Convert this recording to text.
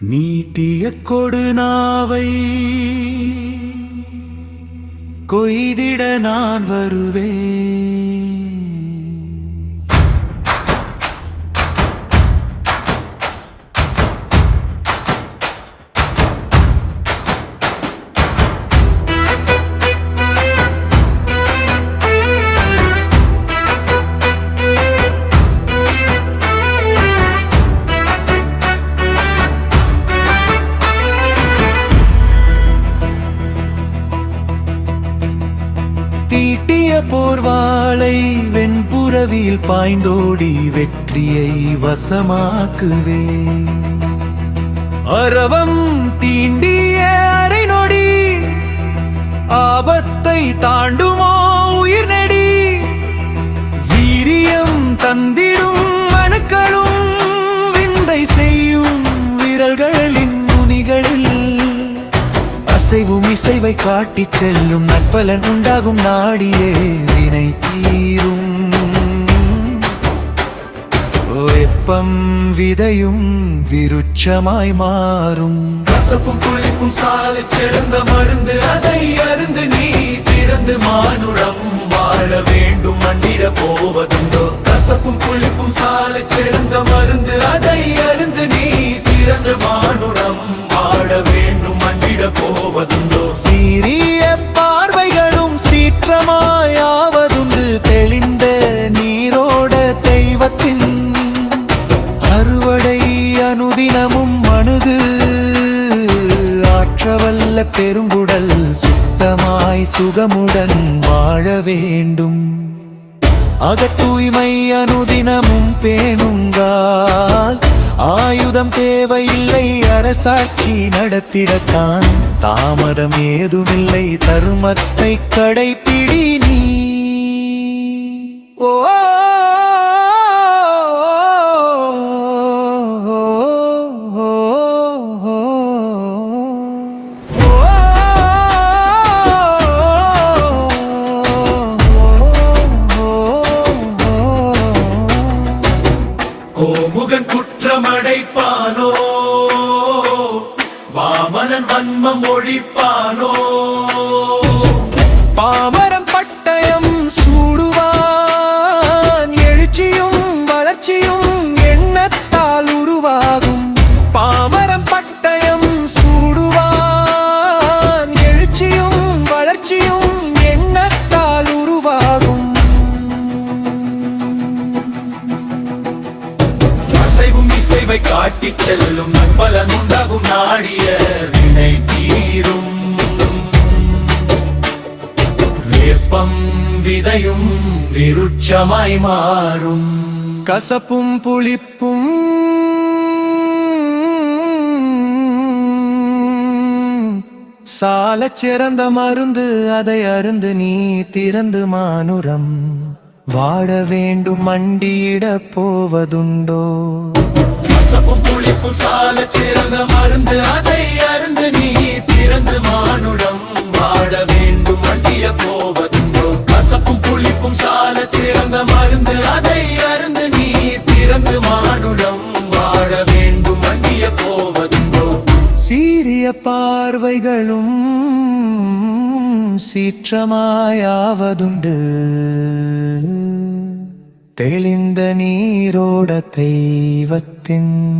நீட்டிய கொடுநாவை கொய்திட நான் வருவேன். போர்வாளை வெண்புறவியில் பாய்ந்தோடி வெற்றியை வசமாக்குவே. அரவம் தீண்டிய அரை நொடி ஆபத்தை தாண்டுமோ உயிர் நெடி. வீரியம் தந்திடும் மனுக்களும் விந்தை செய்யும் விரல்களின் நுனிகளில். அசைவும் இசைவை காட்டிச் செல்லும் நற்பலன் உண்டாகும் நாடியே வினை விதையும் விருட்சமாய் மாறும். கசப்பும் புளிப்பும் சாலை சிறந்த மருந்து அதை அருந்து நீ திறந்து மானுடம் வாழ வேண்டும் மண்ணிட போவதுண்டோ? கசப்பும் புளிப்பும் சாலை சிறந்த மருந்து ஆற்றவல்ல பெருங்குடல் சுத்தமாய் சுகமுடன் வாழ வேண்டும். அகத்தூய்மை அனுதினமும் பேணுங்கால் ஆயுதம் தேவையில்லை அரசாட்சி நடத்திடத்தான். தாமதம் ஏதுமில்லை தர்மத்தை கடைப்பிடி நீ. வாமனன் வன்மம் ஒழிப்பானோ? பாமரம் பட்டயம் சூடுவான் எழுச்சியும் வளர்ச்சியும் எண்ணத்தால் உருவாகும். பாமரம் பட்டயம் சூடுவான் எழுச்சியும் வளர்ச்சியும் எண்ணத்தால் உருவாகும். அசைவும் இசைவை காட்டிச் செல்லும் நண்பலன் உண்டாகும் நாடிய விருட்சமாய் மாறும். கசப்பும் புளிப்பும் சாலச் சிறந்த மருந்து அதை அருந்து நீ திறந்து மானுரம். வாழ வேண்டும் மண்டியிட போவதுண்டோ. கசப்பும் புளிப்பும் சாலச் சிறந்த மருந்து சீரிய பார்வைகளும் சீற்றமாயாவதுண்டு. தெளிந்த நீரோட தெய்வத்தின்